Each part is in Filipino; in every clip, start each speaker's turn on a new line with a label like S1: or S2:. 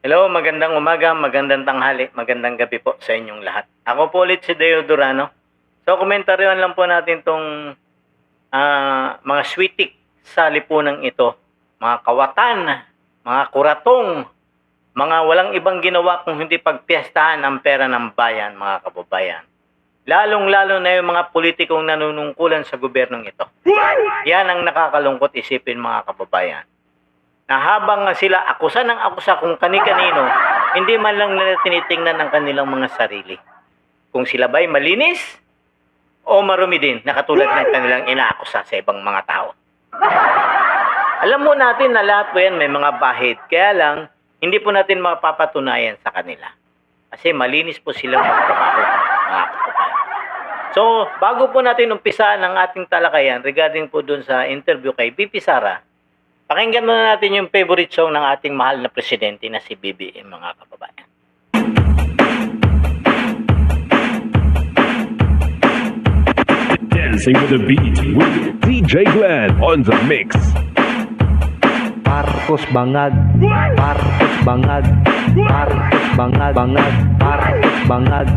S1: Hello, magandang umaga, magandang tanghali, magandang gabi po sa inyong lahat. Ako po ulit si Deo Durano. So, komentaryohan lang po natin tong ah, mga switik sa lipunang ito. Mga kawatan, mga kuratong, mga walang ibang ginawa kung hindi pagpiestahan ang pera ng bayan, mga kababayan. Lalong-lalo na yung mga politikong nanunungkulan sa gobyernong ito. Yan ang nakakalungkot isipin mga kababayan na habang sila akusa ng akusa kung kani-kanino, hindi man lang nila tinitingnan ang kanilang mga sarili. Kung sila ba'y malinis o marumi din na katulad ng kanilang inaakusa sa ibang mga tao. Alam mo natin na lahat po yan may mga bahid, kaya lang hindi po natin mapapatunayan sa kanila. Kasi malinis po silang magtrabaho. So, bago po natin umpisaan ang ating talakayan regarding po dun sa interview kay BP Sara, Pakinggan muna natin yung favorite song ng ating mahal na presidente na si BBM mga kababayan.
S2: Dancing with the beat with DJ Glenn on the mix.
S3: Marcos Bangag Marcos Bangag Marcos Bangag Bangag Marcos Bangag Marcos Bangag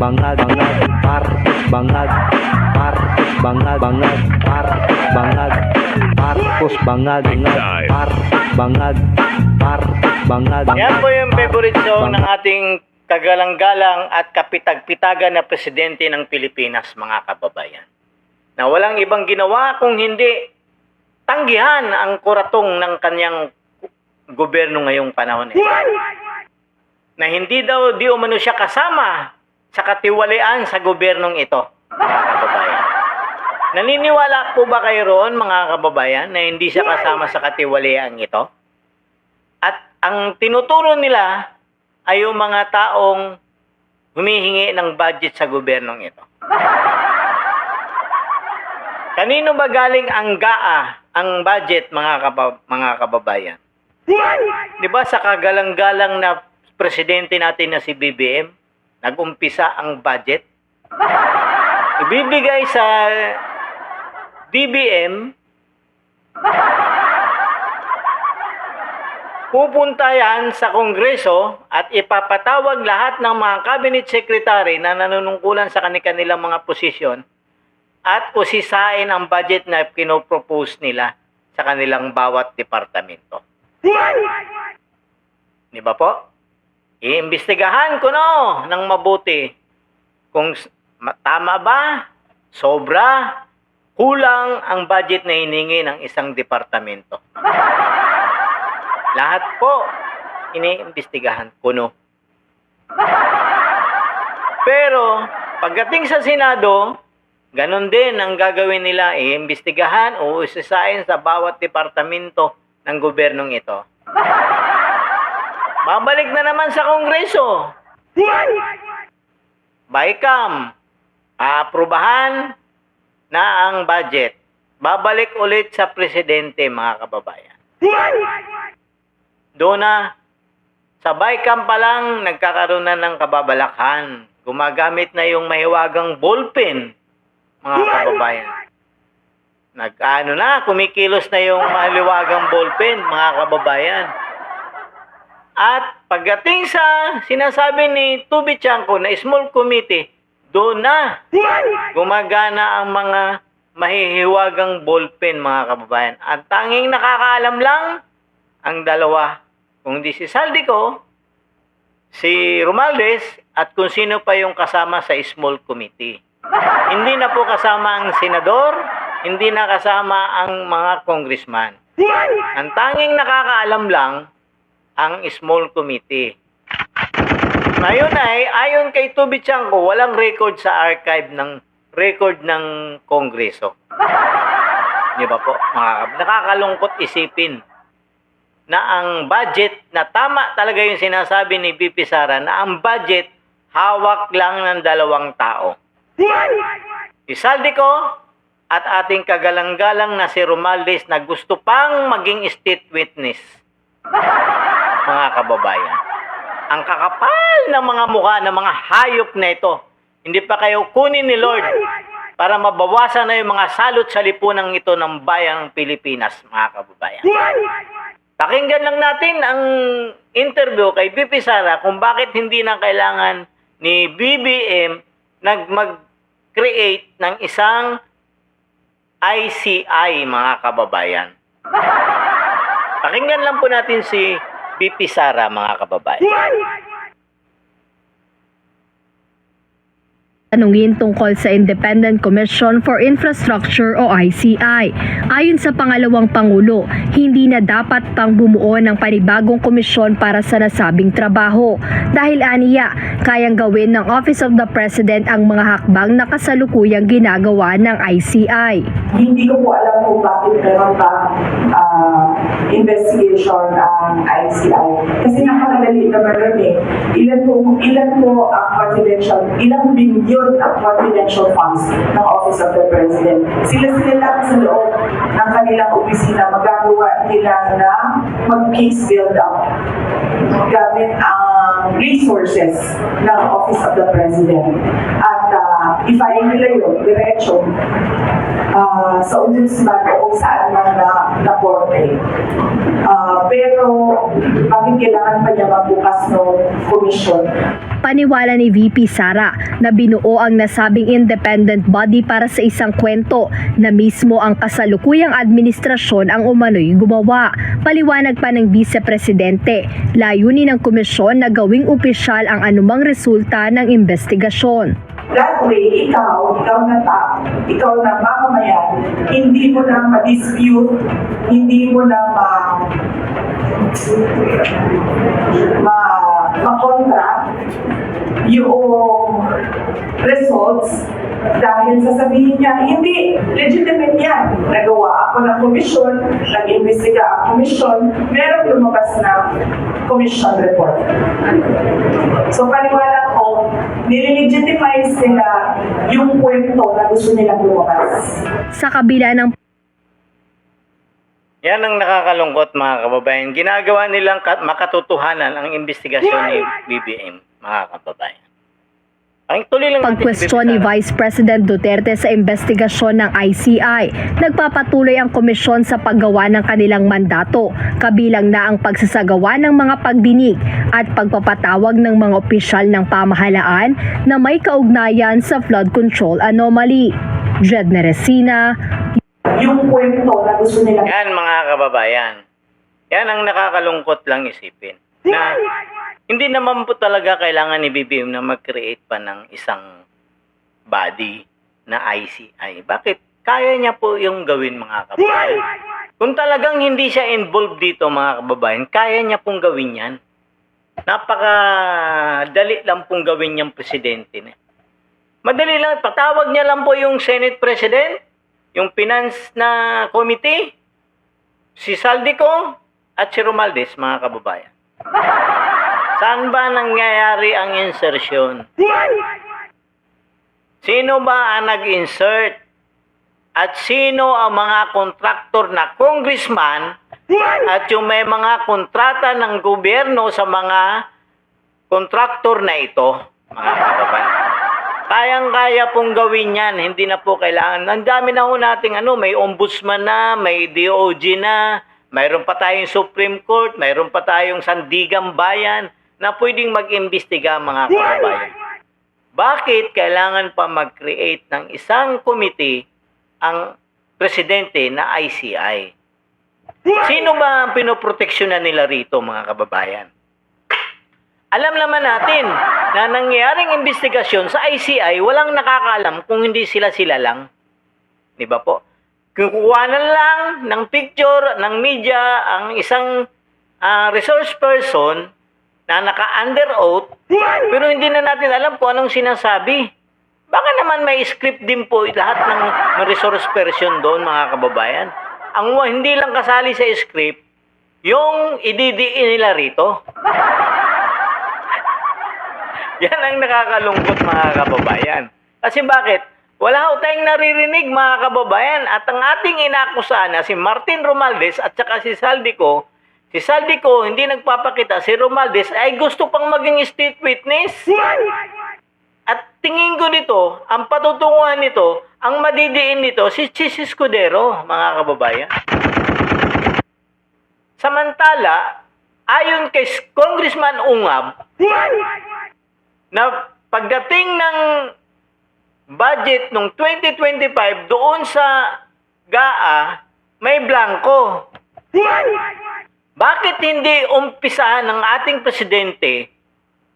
S3: Bangag Marcos Bangag Marcos Bangag Bangag Marcos Bangag Marcos Bangag Bangag Marcos Bangag Marcos Bangag
S1: Yan po yung favorite song ng ating kagalang-galang at kapitag-pitagan na presidente ng Pilipinas mga kababayan. Na walang ibang ginawa kung hindi tanggihan ang kuratong ng kanyang gobyerno ngayong panahon. ito. Na hindi daw di umano siya kasama sa katiwalian sa gobyernong ito. Naniniwala po ba kayo roon, mga kababayan, na hindi siya kasama sa katiwalian ito? At ang tinuturo nila ay yung mga taong humihingi ng budget sa gobyernong ito. Kanino ba galing ang GAA, ang budget, mga, kaba- mga kababayan? Di ba sa kagalang-galang na presidente natin na si BBM, nag-umpisa ang budget? Ibibigay sa DBM pupunta yan sa Kongreso at ipapatawag lahat ng mga cabinet secretary na nanunungkulan sa kanilang mga posisyon at usisain ang budget na pinopropose nila sa kanilang bawat departamento. Di ba po? Iimbestigahan ko no ng mabuti kung tama ba, sobra, kulang ang budget na hiningi ng isang departamento. Lahat po iniimbestigahan ko no. Pero pagdating sa Senado, ganun din ang gagawin nila, iimbestigahan o isisain sa bawat departamento ng gobyernong ito. Babalik na naman sa Kongreso. Bycam, aaprubahan na ang budget. Babalik ulit sa presidente, mga kababayan. Doon na, sa Bycam pa lang, nagkakaroon na ng kababalakhan. Gumagamit na yung mahiwagang ballpen, mga kababayan. Nag-ano na, kumikilos na yung maliwagang ballpen, mga kababayan. At pagdating sa sinasabi ni Tubi Chanko na small committee, doon na gumagana ang mga mahihiwagang ballpen, mga kababayan. At tanging nakakaalam lang ang dalawa, kung di si Saldico, si Romaldes, at kung sino pa yung kasama sa small committee. Hindi na po kasama ang senador, hindi na kasama ang mga congressman. Ang tanging nakakaalam lang ang small committee. Ngayon ay, ayon kay Tubi Chanko, walang record sa archive ng record ng Kongreso. Di ba po? Nakakalungkot isipin na ang budget, na tama talaga yung sinasabi ni BP Sara, na ang budget hawak lang ng dalawang tao. Si Saldico at ating kagalang-galang na si Romaldes na gusto pang maging state witness. Mga kababayan. Ang kakapal ng mga mukha ng mga hayop na ito. Hindi pa kayo kunin ni Lord para mabawasan na yung mga salot sa lipunang ito ng bayang Pilipinas, mga kababayan. Pakinggan lang natin ang interview kay BP Sara kung bakit hindi na kailangan ni BBM nag mag-create ng isang ICI mga kababayan. Pakinggan lang po natin si BP Sara mga kababayan.
S4: Tanungin tungkol sa Independent Commission for Infrastructure o ICI. Ayon sa pangalawang Pangulo, hindi na dapat pang bumuo ng panibagong komisyon para sa nasabing trabaho. Dahil aniya, kayang gawin ng Office of the President ang mga hakbang na kasalukuyang ginagawa ng ICI.
S5: Hindi ko po alam kung bakit meron pa ah, investigation ang ICI. Kasi napakadali naman rin eh. Ilan po, ilan po ang confidential, ilang bilyon ang confidential funds ng Office of the President. Sila-sila lang sa loob ng kanilang opisina magagawa nila na mag-case build up gamit ang resources ng Office of the President. At uh, i-file nila yun, diretso, ah, sa ombudsman o saan man na, na korte. Ah, pero bakit kailangan pa niya magbukas ng komisyon?
S4: Paniwala ni VP Sara na binuo ang nasabing independent body para sa isang kwento na mismo ang kasalukuyang administrasyon ang umano'y gumawa. Paliwanag pa ng Vice Presidente, layunin ng komisyon na gawing opisyal ang anumang resulta ng investigasyon.
S5: That way, ikaw, ikaw na tao, ikaw na mamamayan, hindi mo na ma-dispute, hindi mo na ma ma makontra yung results dahil sasabihin niya, hindi, legitimate yan. Nagawa ako ng komisyon, nag-imbestiga ang komisyon, merong lumabas na commission report. So paniwala nililegitimize nila yung kwento na gusto nilang lumabas.
S4: Sa kabila ng
S1: Yan ang nakakalungkot mga kababayan. Ginagawa nilang ka- makatotohanan ang investigasyon ni BBM mga kababayan. Ang tuloy lang
S4: pagkwestiyon ni. Vice President Duterte sa investigasyon ng ICI, nagpapatuloy ang komisyon sa paggawa ng kanilang mandato, kabilang na ang pagsasagawa ng mga pagdinig at pagpapatawag ng mga opisyal ng pamahalaan na may kaugnayan sa flood control anomaly. Jed Neresina,
S5: Yung kwento na gusto nilang
S1: Yan mga kababayan. Yan ang nakakalungkot lang isipin. Na hindi naman po talaga kailangan ni BBM na mag-create pa ng isang body na ICI. Bakit? Kaya niya po yung gawin mga kababayan. Kung talagang hindi siya involved dito mga kababayan, kaya niya pong gawin yan. Napaka dali lang pong gawin niyang presidente na. Madali lang, patawag niya lang po yung Senate President, yung Finance na Committee, si Saldico at si Romaldes, mga kababayan. Saan ba nangyayari ang insertion? Sino ba ang nag-insert? At sino ang mga kontraktor na congressman at yung may mga kontrata ng gobyerno sa mga kontraktor na ito, mga kababayan. Kayang-kaya pong gawin yan. Hindi na po kailangan. Ang dami na ho nating ano, may ombudsman na, may DOJ na, mayroon pa tayong Supreme Court, mayroon pa tayong Sandigang Bayan na pwedeng mag-imbestiga mga kababayan. Bakit kailangan pa mag-create ng isang committee ang presidente na ICI? Sino ba ang pinoproteksyonan nila rito mga kababayan? Alam naman natin na nangyaring investigasyon sa ICI, walang nakakaalam kung hindi sila-sila lang. Di ba po? Kukuhanan lang ng picture ng media ang isang ah, resource person na naka-under oath, pero hindi na natin alam kung anong sinasabi. Baka naman may script din po lahat ng, resource person doon, mga kababayan. Ang hindi lang kasali sa script, yung ididiin nila rito. Yan ang nakakalungkot mga kababayan. Kasi bakit? Wala ho tayong naririnig mga kababayan at ang ating inakusahan na si Martin Romaldes at saka si Saldico, si Saldico hindi nagpapakita, si Romaldes ay gusto pang maging state witness. At tingin ko nito, ang patutunguhan nito, ang madidiin nito, si Chis Escudero, mga kababayan. Samantala, ayon kay Congressman Ungab, na pagdating ng budget ng 2025 doon sa GAA, may blanco. Bakit hindi umpisahan ng ating presidente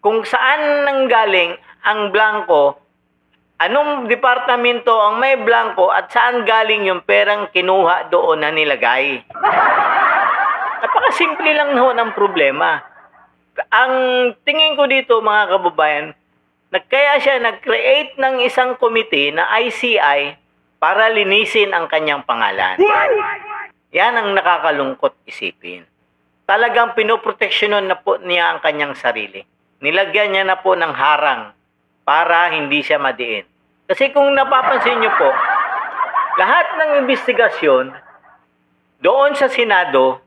S1: kung saan nanggaling ang blanco, anong departamento ang may blanco at saan galing yung perang kinuha doon na nilagay? Napakasimple lang ho ng problema. Ang tingin ko dito mga kababayan, nagkaya siya nag-create ng isang committee na ICI para linisin ang kanyang pangalan. Yan ang nakakalungkot isipin. Talagang pinoproteksyonan na po niya ang kanyang sarili. Nilagyan niya na po ng harang para hindi siya madiin. Kasi kung napapansin niyo po, lahat ng investigasyon doon sa Senado,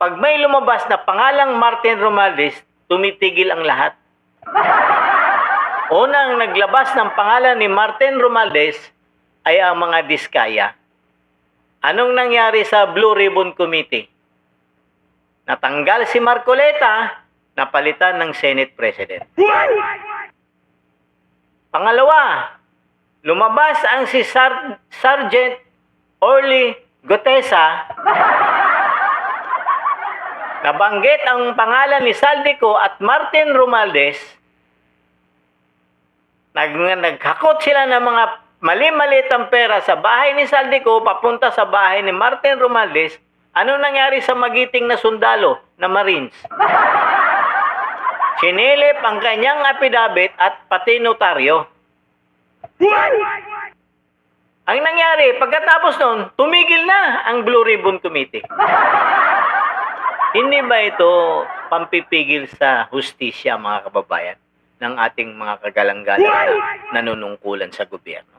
S1: pag may lumabas na pangalang Martin Romales, tumitigil ang lahat. Unang naglabas ng pangalan ni Martin Romales ay ang mga diskaya. Anong nangyari sa Blue Ribbon Committee? Natanggal si Marcoleta, napalitan ng Senate President. Pangalawa, lumabas ang si Sar- Sergeant Orly Gotesa Nabanggit ang pangalan ni Saldico at Martin Romaldes. Nag, naghakot sila ng mga mali-maliit ang pera sa bahay ni Saldico papunta sa bahay ni Martin Romaldes. Ano nangyari sa magiting na sundalo na Marines? Sinilip ang kanyang apidabit at pati notaryo. Ang nangyari, pagkatapos nun, tumigil na ang Blue Ribbon Committee. Hindi ba ito pampipigil sa hustisya mga kababayan ng ating mga kagalang-galang na nanunungkulan sa gobyerno?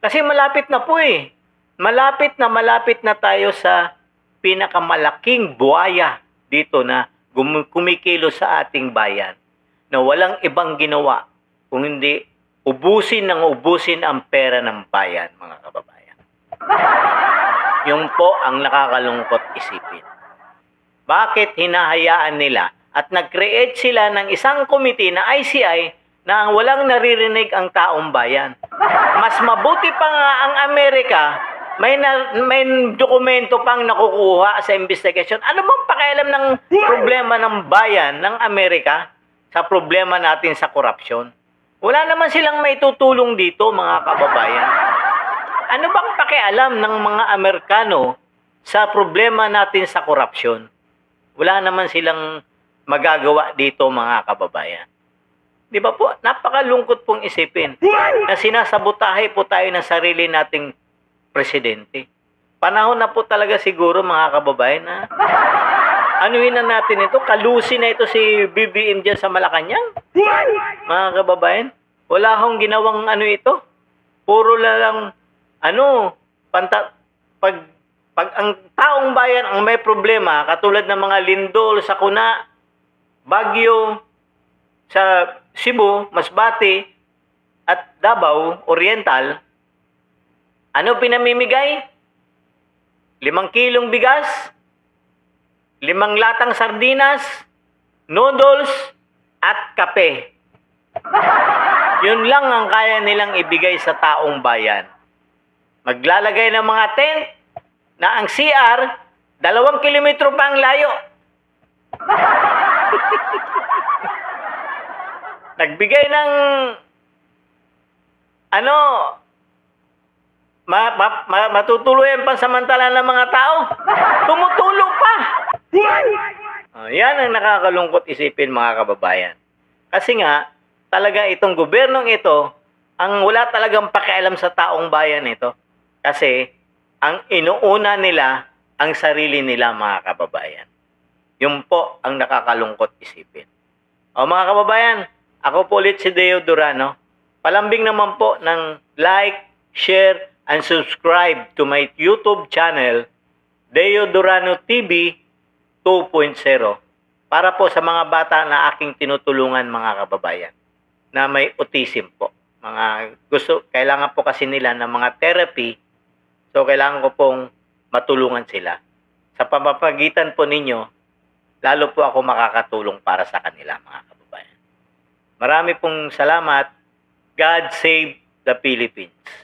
S1: Kasi malapit na po eh. Malapit na malapit na tayo sa pinakamalaking buhaya dito na kumikilo sa ating bayan na walang ibang ginawa kung hindi ubusin ng ubusin ang pera ng bayan, mga kababayan. Yung po ang nakakalungkot isipin. Bakit hinahayaan nila at nag-create sila ng isang committee na ICI na ang walang naririnig ang taong bayan? Mas mabuti pa nga ang Amerika, may, na, may dokumento pang nakukuha sa investigation. Ano bang pakialam ng problema ng bayan ng Amerika sa problema natin sa korupsyon? Wala naman silang may tutulong dito, mga kababayan. Ano bang pakialam ng mga Amerikano sa problema natin sa korupsyon? Wala naman silang magagawa dito, mga kababayan. Di ba po? Napakalungkot pong isipin na sinasabotahe po tayo ng sarili nating presidente. Panahon na po talaga siguro, mga kababayan, na anuhin na natin ito. Kalusin na ito si BBM dyan sa Malacanang. Mga kababayan, wala akong ginawang ano ito. Puro lang, ano, panta, pag, pag ang taong bayan ang may problema, katulad ng mga lindol sa Kuna, Bagyo, sa Cebu, Masbate, at Davao Oriental, ano pinamimigay? Limang kilong bigas, limang latang sardinas, noodles, at kape. Yun lang ang kaya nilang ibigay sa taong bayan. Maglalagay ng mga tent na ang CR, dalawang kilometro pa ang layo. Nagbigay ng ano, ma, ma, ma, matutuloy ang pansamantala ng mga tao. Tumutulong pa. Ah, yan ang nakakalungkot isipin mga kababayan. Kasi nga, talaga itong gobyernong ito, ang wala talagang pakialam sa taong bayan ito. Kasi, ang inuuna nila, ang sarili nila mga kababayan. Yun po ang nakakalungkot isipin. O mga kababayan, ako po ulit si Deo Durano. Palambing naman po ng like, share, and subscribe to my YouTube channel, Deo Durano TV 2.0 para po sa mga bata na aking tinutulungan mga kababayan na may autism po. Mga gusto, kailangan po kasi nila ng mga therapy so kailangan ko pong matulungan sila. Sa pamamagitan po ninyo, lalo po ako makakatulong para sa kanila mga kababayan. Marami pong salamat. God save the Philippines.